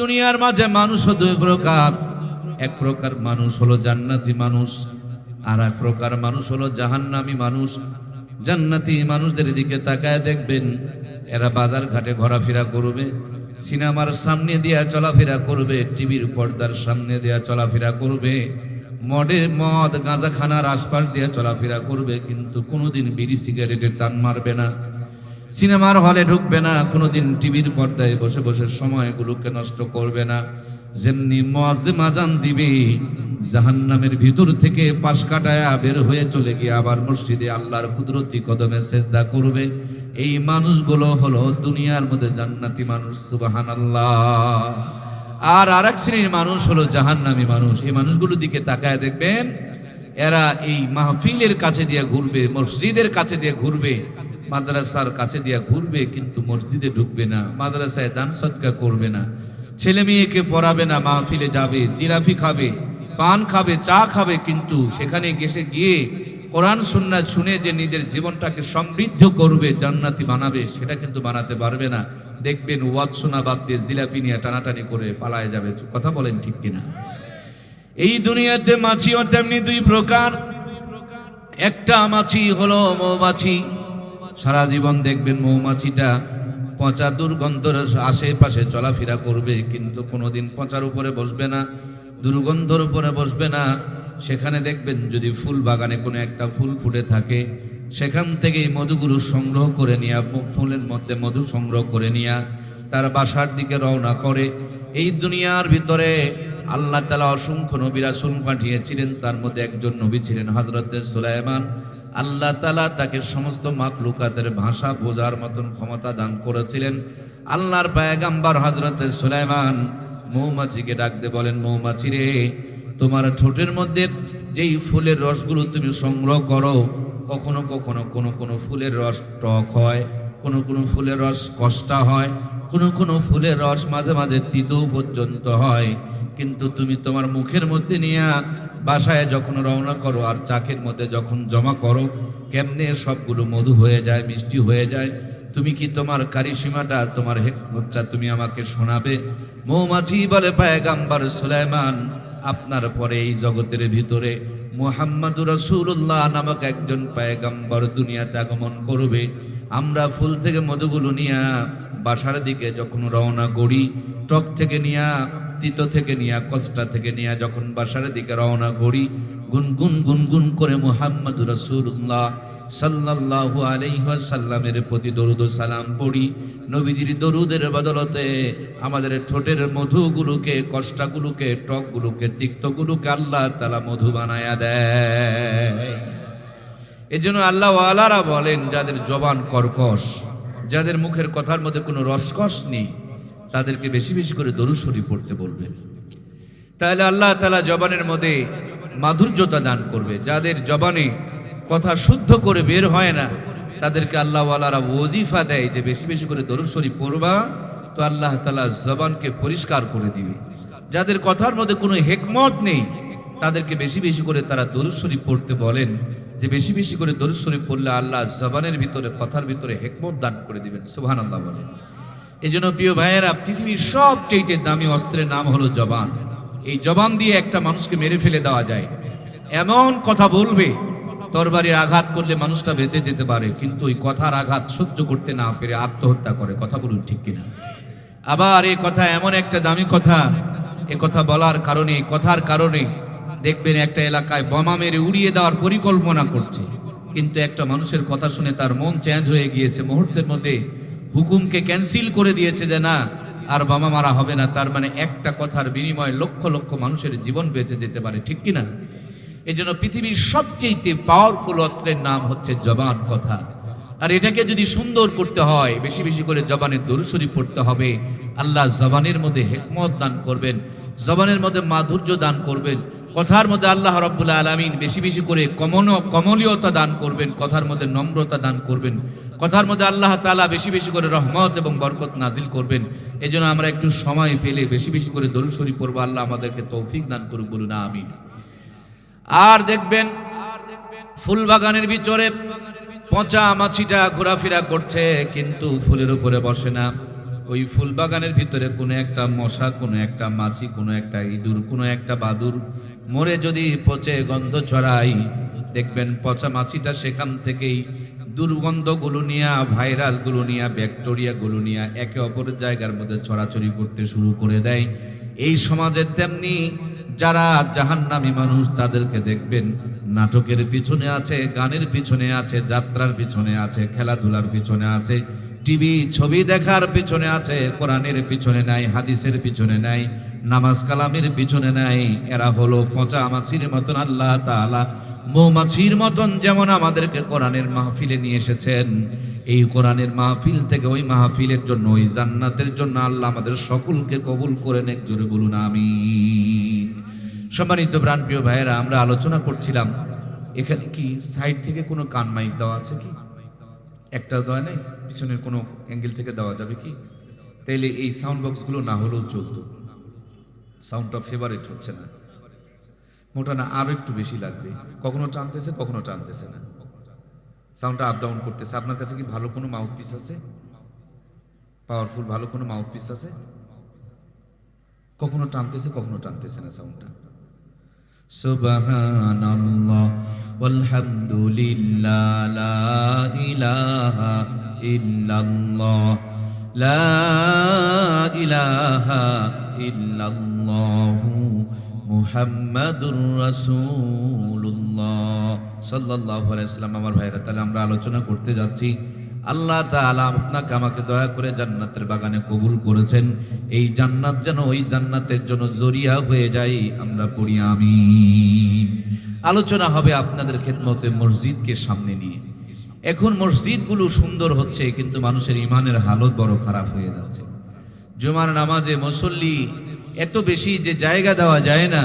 দুনিয়ার মাঝে মানুষ দুই প্রকার। এক প্রকার মানুষ হলো জান্নাতি মানুষ, আর এক প্রকার মানুষ হলো জাহান্নামি মানুষ। জান্নাতি মানুষদের দিকে তাকায় দেখবেন, এরা বাজার ঘাটে ঘোরাফেরা করবে, সিনেমার সামনে দিয়া চলাফেরা করবে, টিভির পর্দার সামনে দিয়া চলাফেরা করবে, মডে মদ, গাঁজাখানার আশপাশ দিয়ে চলাফেরা করবে, কিন্তু কোনোদিন বিড়ি, সিগারেটের টান মারবে না। সিনেমার হলে ঢুকবে না, কোনোদিন টিভির পর্দায় বসে বসে সময়গুলোকে নষ্ট করবে না। যেমনি মোয়াজ্জেম আজান দিবে, জাহান্নামের ভিতর থেকে পাশ কাটায়া বের হয়ে চলে গিয়ে আবার মসজিদে আল্লাহর কুদরতি কদমে সেজদা করবে। এই মানুষগুলো হলো দুনিয়ার মধ্যে জান্নাতি মানুষ সুবাহান আর আরেক শ্রেণির মানুষ হলো জাহান্নামী মানুষ। এই মানুষগুলোর দিকে তাকায় দেখবেন, এরা এই মাহফিলের কাছে দিয়ে ঘুরবে, মসজিদের কাছে দিয়ে ঘুরবে। মাদ্রাসার কাছে দিয়ে ঘুরবে, কিন্তু মসজিদে ঢুকবে না, মাদ্রাসায় দান সৎকা করবে না। ছেলে মেয়েকে পড়াবে না, মাহফিলে যাবে জিরাফি খাবে, পান খাবে, চা খাবে, কিন্তু সেখানে গেসে গিয়ে কোরআন, সুন্নাত শুনে যে নিজের জীবনটাকে সমৃদ্ধ করবে, জান্নাতি বানাবে, সেটা কিন্তু বানাতে পারবে না। দেখবেন ওয়াজ শোনা বাদ দিয়ে জিলাপি নিয়ে টানাটানি করে পালায় যাবে। কথা বলেন ঠিক কিনা? এই দুনিয়াতে মাছিও তেমনি দুই প্রকার। একটা মাছি হলো মৌমাছি সারা জীবন দেখবেন মৌমাছিটা পচা দুর্গন্ধর আশেপাশে চলাফেরা করবে, কিন্তু কোনোদিন পচার উপরে বসবে না, দুর্গন্ধর উপরে বসবে না। সেখানে দেখবেন যদি ফুল বাগানে কোনো একটা ফুল ফুটে থাকে, সেখান থেকে এই মধুগুলো সংগ্রহ করে নিয়ে ফুলের মধ্যে মধু সংগ্রহ করে নিয়ে তার বাসার দিকে রওনা করে। এই দুনিয়ার ভিতরে আল্লাহ তালা অসংখ্য নবী রাসুল পাঠিয়েছিলেন, তার মধ্যে একজন নবী ছিলেন হজরতের সুলাইমান। আল্লাহ তালা তাকে সমস্ত মাকলুকাতের ভাষা বোঝার মতন ক্ষমতা দান করেছিলেন। আল্লাহর পায়গাম্বার হজরতের সুলাইমান মৌমাছিকে ডাকতে বলেন, মৌমাছি রে, তোমার ঠোঁটের মধ্যে যেই ফুলের রসগুলো তুমি সংগ্রহ করো, কখনো কখনো কোনো কোনো ফুলের রস টক হয়, কোনো কোনো ফুলের রস কষ্টা হয়, কোনো কোনো ফুলের রস মাঝে মাঝে তিতও পর্যন্ত হয়। কিন্তু তুমি তোমার মুখের মধ্যে নিয়ে বাসায় যখন রওনা করো আর চাকের মধ্যে যখন জমা করো, কেমনে সবগুলো মধু হয়ে যায়, মিষ্টি হয়ে যায়? তুমি কি তোমার কারিসীমাটা তোমার হেকমতটা তুমি আমাকে শোনাবে? মৌমাছি বলে পায়গাম্বার সুলাইমান, আপনার পরে এই জগতের ভিতরে মুহাম্মাদুর রাসূলুল্লাহ নামক একজন পায়গাম্বর দুনিয়াতে আগমন করবে। আমরা ফুল থেকে মধুগুলো নিয়া বাসার দিকে যখন রওনা করি, টক থেকে নিয়া তিতো থেকে নিয়া, কষ্টা থেকে নিয়া, যখন বাসার দিকে রওনা করি গুনগুন গুনগুন করে মুহাম্মদ রাসূলুল্লাহ সাল্লাল্লাহু আলাইহি ওয়াসাল্লামের প্রতি দরুদ সালাম পড়ি। নবীজির দরুদের বদলতে আমাদের ঠোঁটের মধুগুলোকে, কষ্টাগুলোকে, টকগুলোকে, তিক্তগুলোকে আল্লাহ তাআলা মধু বানায়া দেয়। এজন্য আল্লাহ আলারা বলেন, যাদের জবান কর্কশ, যাদের মুখের কথার মধ্যে কোনো রসকস নেই তাদেরকে বেশি বেশি করে দরুশরী পড়তে বলবেন তাহলে আল্লাহ তালা জবানের মধ্যে মাধুর্যতা দান করবে। যাদের জবানে কথা শুদ্ধ করে বের হয় না, তাদেরকে আল্লাহ আলারা ওজিফা দেয় যে বেশি বেশি করে দরুশরী পড়বা, তো আল্লাহ তালা জবানকে পরিষ্কার করে দিবে। যাদের কথার মধ্যে কোনো হেকমত নেই, তাদেরকে বেশি বেশি করে তারা দরুশরী পড়তে বলেন, যে বেশি বেশি করে দরুদ শরীফ পড়লে আল্লাহ জবানের ভিতরে, কথার ভিতরে হেকমত দান করে দিবেন। সুবহান বলেন। এই জন্য প্রিয় ভাইয়েরা, পৃথিবীর সবচেয়ে দামি অস্ত্রের নাম হলো জবান। এই জবান দিয়ে একটা মানুষকে মেরে ফেলে দেওয়া যায়। এমন কথা বলবে, তরবারির আঘাত করলে মানুষটা বেঁচে যেতে পারে, কিন্তু ওই কথার আঘাত সহ্য করতে না পেরে আত্মহত্যা করে। কথা বলুন ঠিক কিনা? আবার এই কথা এমন একটা দামি কথা, এ কথা বলার কারণে, কথার কারণে দেখবেন একটা এলাকায় বোমা মেরে উড়িয়ে দেওয়ার পরিকল্পনা করছে। কিন্তু একটা মানুষের কথা শুনে তার মন চেঞ্জ হয়ে গিয়েছে। মুহূর্তের মধ্যে হুকুমকে ক্যান্সেল করে দিয়েছে যে না, আর বাবা মারা হবে না। তার মানে একটা কথার বিনিময়ে লক্ষ লক্ষ মানুষের জীবন বেঁচে যেতে পারে, ঠিক কিনা? এই জন্য পৃথিবীর সবচেয়ে পাওয়ারফুল অস্ত্রের নাম হচ্ছে জবান কথা। আর এটাকে যদি সুন্দর করতে হয়, বেশি বেশি করে জবানের দরুশরী পড়তে হবে। আল্লাহ জবানের মধ্যে হেকমত দান করবেন, জবানের মধ্যে মাধুর্য দান করবেন, কথার মধ্যে আল্লাহ রব্বুল্লাহ আলমিন বেশি বেশি করে কমন কমলীয়তা দান করবেন, কথার মধ্যে নম্রতা দান করবেন। কথার মধ্যে আল্লাহ তালা বেশি বেশি করে রহমত এবং বরকত নাজিল করবেন। এই জন্য আমরা একটু সময় পেলে বেশি বেশি করে দরুশরী পড়ব। আল্লাহ আমাদেরকে তৌফিক দান করুক বলুন আমি আর দেখবেন ফুল বাগানের ভিতরে পচা মাছিটা ঘোরাফেরা করছে, কিন্তু ফুলের উপরে বসে না। ওই ফুল বাগানের ভিতরে কোনো একটা মশা, কোনো একটা মাছি, কোনো একটা ইঁদুর, কোনো একটা বাদুর মরে যদি পচে গন্ধ ছড়াই দেখবেন পচা মাছিটা সেখান থেকেই দুর্গন্ধগুলো নিয়ে ভাইরাসগুলো নিয়ে, ব্যাকটেরিয়াগুলো নিয়ে একে অপরের জায়গার মধ্যে ছড়াছড়ি করতে শুরু করে দেয়। এই সমাজে তেমনি যারা জাহান্নামী মানুষ, তাদেরকে দেখবেন নাটকের পিছনে আছে, গানের পিছনে আছে, যাত্রার পিছনে আছে, খেলাধুলার পিছনে আছে, টিভি ছবি দেখার পিছনে আছে, কোরআনের পিছনে নাই, হাদিসের পিছনে নাই, নামাজ কালামের পিছনে নাই। এরা হলো পচা মাছির মতন আল্লাহ তাআলা। মৌমাছির মতন যেমন আমাদেরকে কোরআনের মাহফিলে নিয়ে এসেছেন, এই কোরআনের মাহফিল থেকে ওই মাহফিলের জন্য, ওই জান্নাতের জন্য আল্লাহ আমাদের সকলকে কবুল করে নেক, জোরে বলুন আমি সম্মানিত প্রাণপ্রিয় ভাইয়েরা, আমরা আলোচনা করছিলাম, এখানে কি সাইড থেকে কোনো কান মাইক দেওয়া আছে কি? একটা দেওয়া নেই? পিছনের কোনো অ্যাঙ্গেল থেকে দেওয়া যাবে কি? তাইলে এই সাউন্ড বক্সগুলো না হলেও চলতো। সাউন্ডটা ফেভারিট হচ্ছে না। মোটা না, আরও একটু বেশি লাগবে। কখনো টানতেছে কখনো টানতেছে না। সাউন্ডটা আপ ডাউন করতেছে। আপনার কাছে কি ভালো কোনো মাউথ পিস আছে? পাওয়ারফুল ভালো কোনো মাউথ পিস আছে? কখনো টানতেছে কখনো টানতেছে না সাউন্ডটা সুবহানাল্লাহ walhamdulillah la ilaha illallah la ilaha illallah মুহাম্মাদুর রাসূলুল্লাহ। সাল্লাল্লাহু আলাইহি আমার ভাইরা, তাহলে আমরা আলোচনা করতে যাচ্ছি। আল্লাহ তাআলা আপনাকে আমাকে দয়া করে জান্নাতের বাগানে কবুল করেছেন। এই জান্নাত যেন ওই জান্নাতের জন্য জরিয়া হয়ে যায়। আমরা পড়ি, আমিন। আলোচনা হবে আপনাদের খেদমতে মসজিদকে সামনে নিয়ে। এখন মসজিদগুলো সুন্দর হচ্ছে, কিন্তু মানুষের ইমানের হালত বড় খারাপ হয়ে যাচ্ছে। জুমার নামাজে মুসল্লি এত বেশি যে জায়গা দেওয়া যায় না,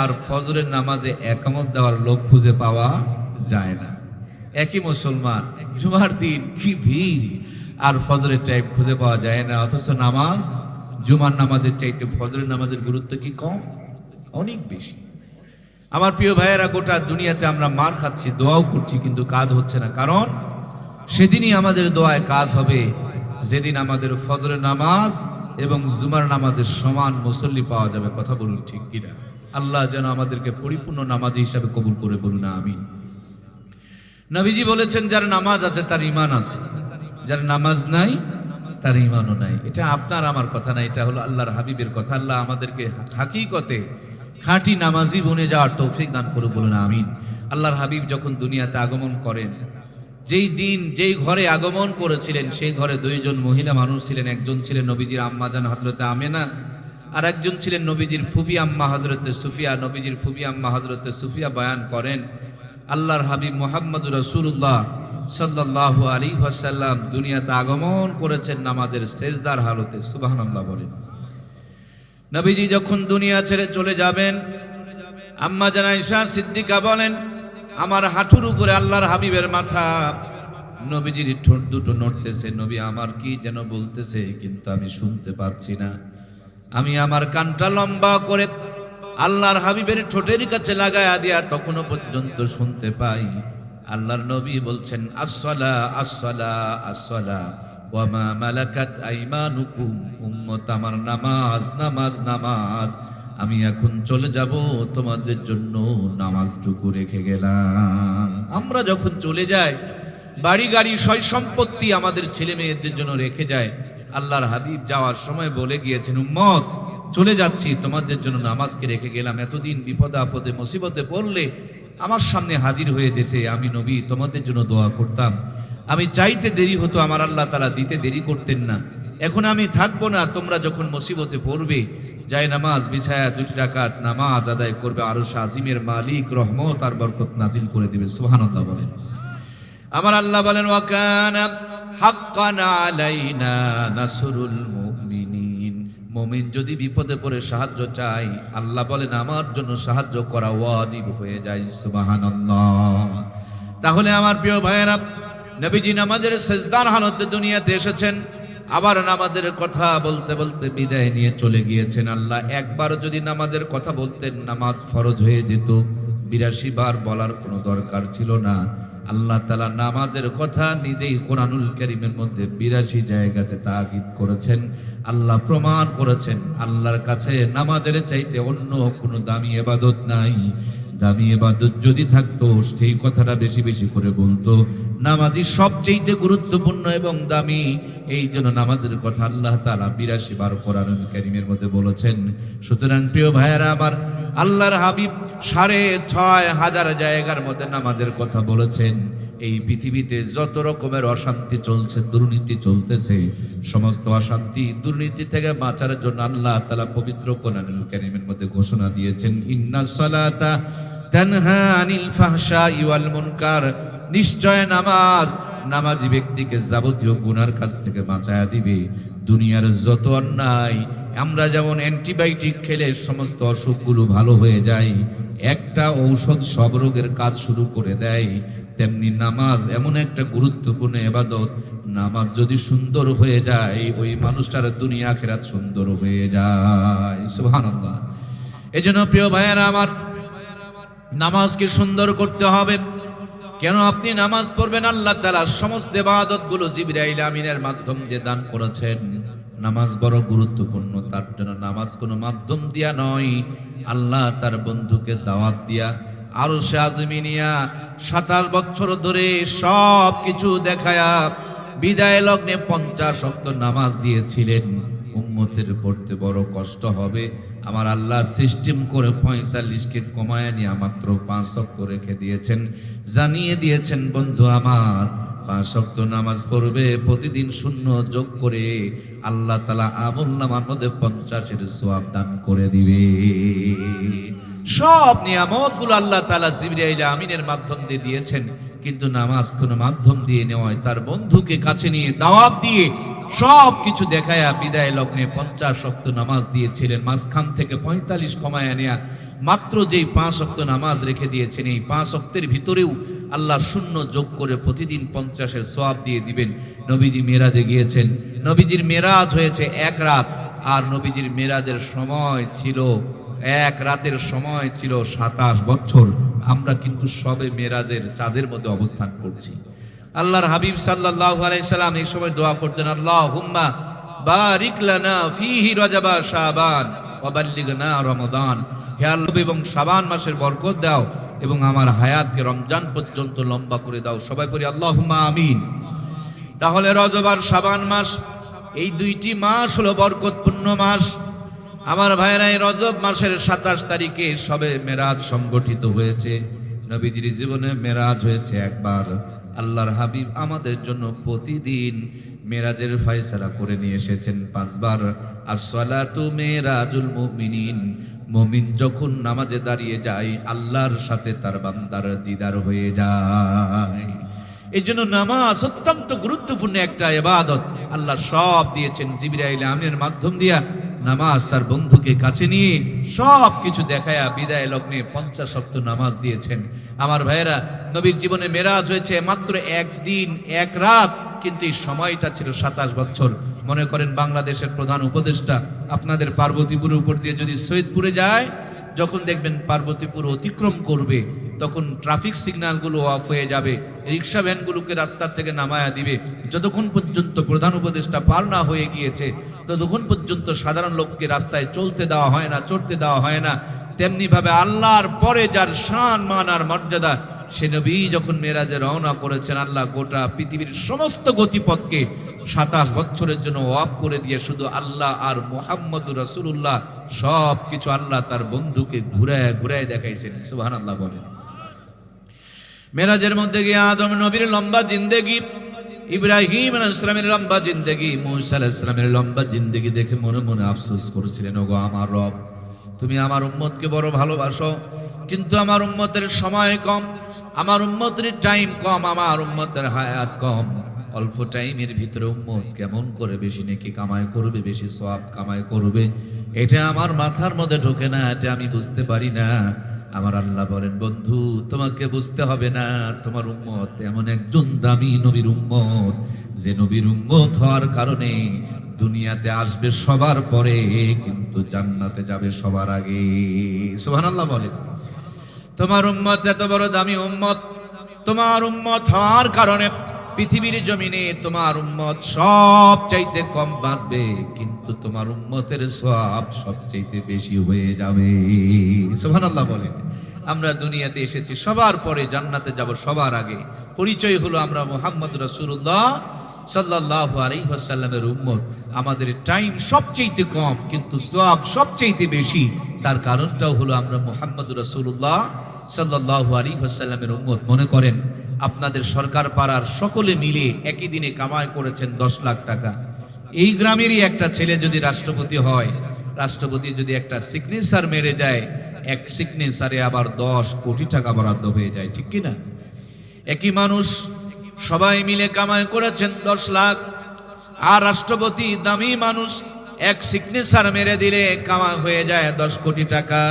আর ফজরের নামাজে একামত দেওয়ার লোক খুঁজে পাওয়া যায় না। একই মুসলমান, জুমার দিন কি ভিড়, আর ফজরের টাইম খুঁজে পাওয়া যায় না, অথচ নামাজ, জুমার নামাজের চাইতে ফজরের নামাজের গুরুত্ব কি কম? অনেক বেশি। আমার প্রিয় ভাইয়েরা, গোটা দুনিয়াতে আমরা মার খাচ্ছি, দোয়াও করছি, কিন্তু কাজ হচ্ছে না। কারণ, সেদিনই আমাদের দোয়ায় কাজ হবে, যেদিন আমাদের ফজরের নামাজ এবং জুমার নামাজের সমান মুসল্লি পাওয়া যাবে, কথা বলুন ঠিক কিনা? আল্লাহ যেন আমাদেরকে পরিপূর্ণ নামাজি হিসাবে কবুল করে বলুন আমি নবীজি বলেছেন, যার নামাজ আছে, তার ইমান আছে। যার নামাজ নাই, তার ইমানও নাই। এটা আপনার, আমার কথা না, এটা হলো আল্লাহর হাবিবের কথা। আল্লাহ আমাদেরকে হাকিকতে খাঁটি নামাজি বনে যাওয়ার তৌফিক দান করে বলুন, আমিন। আল্লাহর হাবিব যখন দুনিয়াতে আগমন করেন যেই দিন, যেই ঘরে আগমন করেছিলেন, সেই ঘরে দুইজন মহিলা মানুষ ছিলেন। একজন ছিলেন নবীজির আম্মা জান হজরতে আমেনা, আর একজন ছিলেন নবীজির ফুবি আম্মা হজরতে সুফিয়া। নবীজির ফুবি আম্মা হজরতে সুফিয়া বয়ান করেন, আল্লাহর হাবিব মোহাম্মদ রসুল্লাহ সাল্লাহ আলী ওয়াসাল্লাম দুনিয়াতে আগমন করেছেন নামাজের সেজদার হালতে। সুবাহনাল্লাহ বলেন। নবীজি যখন দুনিয়া ছেড়ে চলে যাবেন, আম্মা জানাইশা সিদ্দিকা বলেন আমার হাঁটুর উপরে আল্লাহর হাবিবের মাথা। নবীজির ঠোঁট দুটো নড়তেছে, নবী আমার কি যেন বলতেছে কিন্তু আমি শুনতে পাচ্ছি না। আমি আমার কানটা লম্বা করে আল্লাহর হাবিবের ঠোঁটের কাছে লাগায়া দিয়া তখনও পর্যন্ত শুনতে পাই। আল্লাহর নবী বলছেন, আসসালা আসসালা আসসালা। ওয়ামা মালাকাত আইমানুকুম। উম্মত আমার নামাজ নামাজ নামাজ। আমি এখন চলে যাব তোমাদের জন্য নামাজটুকু রেখে গেলাম। আমরা যখন চলে যাই, বাড়ি গাড়ি সয় সম্পত্তি আমাদের ছেলে মেয়েদের জন্য রেখে যায়। আল্লাহর হাবিব যাওয়ার সময় বলে গিয়েছেন, উম্মত, চলে যাচ্ছি, তোমাদের জন্য নামাজকে রেখে গেলাম। এতদিন বিপদে আপদে মুসিবতে পড়লে আমার সামনে হাজির হয়ে যেতে। আমি নবী, তোমাদের জন্য দোয়া করতাম। আমি চাইতে দেরি হতো, আমার আল্লাহ তারা দিতে দেরি করতেন না। এখন আমি থাকব না, তোমরা যখন মুসিবতে পড়বে যাই নামাজ, বিছায়া, দুটি রাকাত, নামাজ আদায় করবে আরও আজিমের মালিক রহমত আর বরকত নাজিল করে দিবে। সোহানতা বলেন। আমার আল্লাহ বলেন, ওয়াকানা হাক্কান মুমিন যদি বিপদে পড়ে সাহায্য চাই আল্লাহ বলেন, আমার জন্য সাহায্য করা ওয়াজিব হয়ে যায়। সুবহানাল্লাহ। তাহলে আমার প্রিয় ভাইয়েরা, নবীজি নামাজের সেজদার হালতে দুনিয়াতে এসেছেন। আবার নামাজের কথা বলতে বলতে বিদায় নিয়ে চলে গিয়েছেন আল্লাহ। একবার যদি নামাজের কথা বলতেন, নামাজ ফরজ হয়ে যেত। বিরাশি বার বলার কোনো দরকার ছিল না। আল্লাহ তালা নামাজের কথা নিজেই কোরআনুল করিমের মধ্যে বিরাশি জায়গাতে তাগিদ করেছেন। আল্লাহ প্রমাণ করেছেন, আল্লাহর কাছে নামাজের চাইতে অন্য কোনো দামি এবাদত নাই। দামি এবাদত যদি থাকতো, সেই কথাটা বেশি বেশি করে বলতো। নামাজি সবচেয়ে গুরুত্বপূর্ণ এবং দামি। এই জন্য নামাজের কথা আল্লাহ তালা বিরাশি বার কোরআন কারিমের মধ্যে বলেছেন, সুতরাং প্রিয় ভাইয়েরা, আমার আল্লাহর হাবিব সাড়ে ছয় হাজার জায়গার মধ্যে নামাজের কথা বলেছেন। এই পৃথিবীতে যত রকমের অশান্তি চলছে, দুর্নীতি চলতেছে, সমস্ত অশান্তি দুর্নীতি থেকে বাঁচার জন্য আল্লাহ তালা পবিত্র কোরআনুল কারিমের মধ্যে ঘোষণা দিয়েছেন, ইন্না সালাতা আনিল মুনকার। নিশ্চয় নামাজ, নামাজি ব্যক্তিকে যাবতীয় গুনার কাছ থেকে বাঁচায়া দিবে। দুনিয়ার যত অন্যায়, আমরা যেমন অ্যান্টিবায়োটিক খেলে সমস্ত অসুখগুলো ভালো হয়ে যায়, একটা ঔষধ সব রোগের কাজ শুরু করে দেয়, তেমনি নামাজ এমন একটা গুরুত্বপূর্ণ এবাদত, নামাজ যদি সুন্দর হয়ে যায়, ওই মানুষটার দুনিয়া খেরাত সুন্দর হয়ে যায়। সুবহানাল্লাহ। এই জন্য প্রিয় ভাইয়েরা আমার নামাজকে সুন্দর করতে হবে। কেন আপনি নামাজ পড়বেন? আল্লাহ তালা সমস্ত ইবাদতগুলো জিবরাইল আমিনের মাধ্যম দিয়ে দান করেছেন। নামাজ বড় গুরুত্বপূর্ণ, তার জন্য নামাজ কোনো মাধ্যম দিয়া নয়। আল্লাহ তার বন্ধুকে দাওয়াত দিয়া আরও সে আজমিনিয়া সাতাশ বছর ধরে সব কিছু দেখায়া বিদায় লগ্নে পঞ্চাশ অক্ত নামাজ দিয়েছিলেন। উম্মতের পড়তে বড় কষ্ট হবে। আমার আল্লাহ সিস্টেম করে পঁয়তাল্লিশকে কমায় নিয়ে মাত্র পাঁচ অক্ত রেখে দিয়েছেন। জানিয়ে দিয়েছেন, বন্ধু আমার, পাঁচ অক্ত নামাজ পড়বে, প্রতিদিন শূন্য যোগ করে আল্লাহ তালা আমল নামার মধ্যে পঞ্চাশের সোয়াব দান করে দিবে। সব নিয়ামতগুলো আল্লাহ তালা জিবরিয়াইল আমিনের মাধ্যম দিয়ে দিয়েছেন। কিন্তু নামাজ কোন মাধ্যম দিয়ে নেওয়ায় তার বন্ধুকে কাছে নিয়ে দাওয়াত দিয়ে সব কিছু দেখায়া বিদায় লগ্নে পঞ্চাশ শক্ত নামাজ দিয়েছিলেন। মাঝখান থেকে পঁয়তাল্লিশ কমায় নেয়া। মাত্র যেই পাঁচ অক্ত নামাজ রেখে দিয়েছেন, এই পাঁচ অক্তের ভিতরেও আল্লাহ শূন্য যোগ করে প্রতিদিন পঞ্চাশের সোয়াব দিয়ে দিবেন। নবীজি মেরাজে গিয়েছেন। নবীজির মেরাজ হয়েছে এক রাত। আর নবীজির মেরাজের সময় ছিল, এক রাতের সময় ছিল সাতাশ বছর। আমরা কিন্তু সবে মেরাজের চাঁদের মধ্যে অবস্থান করছি। আল্লাহর হাবিব সাল্লাল্লাহু আলাইহি সাল্লাম এই সময় দোয়া করতেন আল্লাহ হুম্মা বারিক ফিহি রজাবা শাবান ওয়া বাল্লিগনা রমাদান। হে আল্লাহ এবং শাবান মাসের বরকত দাও এবং আমার হায়াতকে রমজান পর্যন্ত লম্বা করে দাও। সবাই পড়ি, আল্লাহুম্মা আমিন। তাহলে রজব আর শাবান মাস, এই দুইটি মাস হলো বরকতপূর্ণ মাস। আমার ভাইরা এই রজব মাসের সাতাশ তারিখে সবে মেরাজ সংগঠিত হয়েছে। নবীজির জীবনে মেরাজ হয়েছে একবার। আল্লাহর হাবিব আমাদের জন্য প্রতিদিন মেরাজের ফয়সালা করে নিয়ে এসেছেন পাঁচবার। আসসালাতু মেরাজুল মুমিনিন, মুমিন যখন নামাজে দাঁড়িয়ে যায়, আল্লাহর সাথে তার বান্দার দিদার হয়ে যায়। এই জন্য নামাজ অত্যন্ত গুরুত্বপূর্ণ একটা এবাদত আল্লাহ সব দিয়েছেন। জিবিরাইল আমিনের মাধ্যম দিয়া নামাজ তার বন্ধুকে কাছে নিয়ে সব কিছু দেখায়া বিদায় লগ্নে পঞ্চাশ শক্ত নামাজ দিয়েছেন। আমার ভাইয়েরা, নবীর জীবনে মেরাজ হয়েছে মাত্র একদিন, এক রাত, কিন্তু এই সময়টা ছিল সাতাশ বছর। মনে করেন বাংলাদেশের প্রধান উপদেষ্টা আপনাদের পার্বতীপুরের উপর দিয়ে যদি সৈয়দপুরে যায়, যখন দেখবেন পার্বতীপুর অতিক্রম করবে, তখন ট্রাফিক সিগন্যালগুলো অফ হয়ে যাবে, রিক্সা ভ্যানগুলোকে রাস্তার থেকে নামায়া দিবে। যতক্ষণ পর্যন্ত প্রধান উপদেষ্টা পার না হয়ে গিয়েছে ততক্ষণ পর্যন্ত সাধারণ লোককে রাস্তায় চলতে দেওয়া হয় না, চড়তে দেওয়া হয় না। তেমনি ভাবে আল্লাহর পরে যার শান, মান আর মর্যাদা, সে নবী যখন মেরাজে রওনা করেছেন, আল্লাহ গোটা পৃথিবীর সমস্ত গতিপথকে সাতাশ বছরের জন্য ওয়াপ করে দিয়ে শুধু আল্লাহ আর মোহাম্মদ রসুল্লাহ সব কিছু আল্লাহ তার বন্ধুকে ঘুরায় ঘুরায় দেখাইছেন। সুহান আল্লাহ বলেন। মেরাজের মধ্যে গিয়ে আদম নবীর লম্বা জিন্দেগি ইব্রাহিম ইসলামের লম্বা জিন্দেগি, মুসা ইসলামের লম্বা জিন্দেগি দেখে মনে মনে আফসোস করেছিলেন, ওগো আমার রব, তুমি আমার উম্মতকে বড় ভালোবাসো, কিন্তু আমার উম্মতের সময় কম, আমার উম্মতের টাইম কম, আমার উম্মতের হায়াত কম। অল্প টাইমের ভিতরে উম্মত কেমন করে বেশি নাকি কামাই করবে, বেশি সব কামাই করবে, এটা আমার মাথার মধ্যে ঢোকে না, এটা আমি বুঝতে পারি না। আমার আল্লাহ বলেন, বন্ধু, তোমাকে বুঝতে হবে না, তোমার উম্মত এমন একজন দামি নবীর উম্মত যে নবীর উম্মত হওয়ার কারণে দুনিয়াতে আসবে সবার পরে, কিন্তু জান্নাতে যাবে সবার আগে। সুবহানাল্লাহ বলেন। তোমার উম্মত এত বড় দামি উম্মত, তোমার উম্মত হওয়ার কারণে পৃথিবীর জমিনে তোমার উম্মত সব চাইতে কম বাঁচবে, কিন্তু তোমার উম্মতের সব সবচাইতে বেশি হয়ে যাবে। সুবহানাল্লাহ বলেন। আমরা দুনিয়াতে এসেছি, সবার পরে জান্নাতে যাব সবার আগে। পরিচয় হলো আমরা মোহাম্মদ রাসূলুল্লাহ সাল্লাল্লাহু আলাইহি ওয়াসাল্লামের উম্মত। আমাদের টাইম সবচেয়ে কম, কিন্তু সব সবচেয়ে বেশি। তার কারণটাও হলো আমরা মোহাম্মদ রাসূলুল্লাহ সাল্লাল্লাহু আলাইহি ওয়াসাল্লামের উম্মত। মনে করেন, আপনাদের সরকার পাড়ার সকলে মিলে একই দিনে কামাই করেছেন দশ লাখ টাকা। এই গ্রামেরই একটা ছেলে যদি রাষ্ট্রপতি হয় রাষ্ট্রপতি যদি একটা সিগনেচার মেরে দেয়, এক সিগনেচারে আবার দশ কোটি টাকা বরাদ্দ হয়ে যায়, ঠিক কি না একই মানুষ সবাই মিলে কামাই করেছেন দশ লাখ, আর রাষ্ট্রপতি দামি মানুষ এক সিগনেচার মেরে দিলে কামাই হয়ে যায় দশ কোটি টাকা।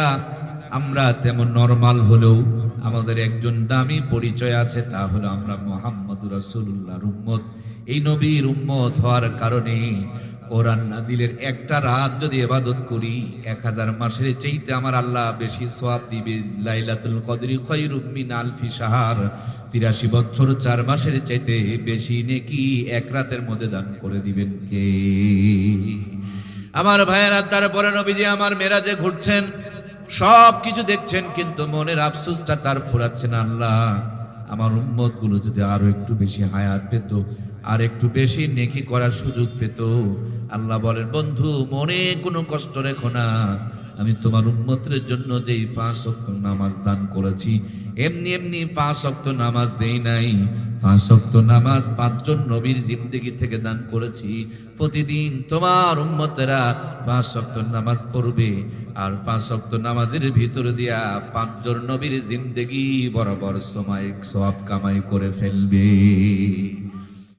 আমরা তেমন নর্মাল হলেও আমাদের একজন দামি পরিচয় আছে, তা হলো আমরা মোহাম্মদ রাসূলুল্লাহর উম্মত। এই নবীর উম্মত হওয়ার কারণে কোরআন নাজিলের একটা রাত যদি এবাদত করি, এক হাজার মাসের চাইতে আমার আল্লাহ বেশি সোয়াব দিবে। লাইলাতুল কদরি খৈরুম আলফি সাহার তিরাশি বছর চার মাসের চাইতে বেশি নেকি এক রাতের মধ্যে দান করে দিবেন কে? আমার ভাইয়েরা তারপরে নবীজি, আমার মেরাজে ঘুরছেন সব কিছু দেখছেন, কিন্তু মনের আফসোসটা তার ফুরাচ্ছে না আল্লাহ। আমার উম্মতগুলো যদি আরও একটু বেশি হায়াত পেত, আর একটু বেশি নেকি করার সুযোগ পেত, আল্লাহ বলেন, বন্ধু, মনে কোনো কষ্ট রেখো না। আমি তোমার উম্মতের জন্য যেই পাঁচ নামাজ দান করেছি এমনি এমনি পাঁচ শক্ত নামাজ দেই নাই। পাঁচ শক্ত নামাজ পাঁচজন নবীর জিন্দগি থেকে দান করেছি। প্রতিদিন তোমার উম্মতেরা পাঁচ শক্ত নামাজ পড়বে আর পাঁচ শক্ত নামাজের ভিতর দিয়া পাঁচজন নবীর জিন্দগি বরাবর সময় সব কামাই করে ফেলবে।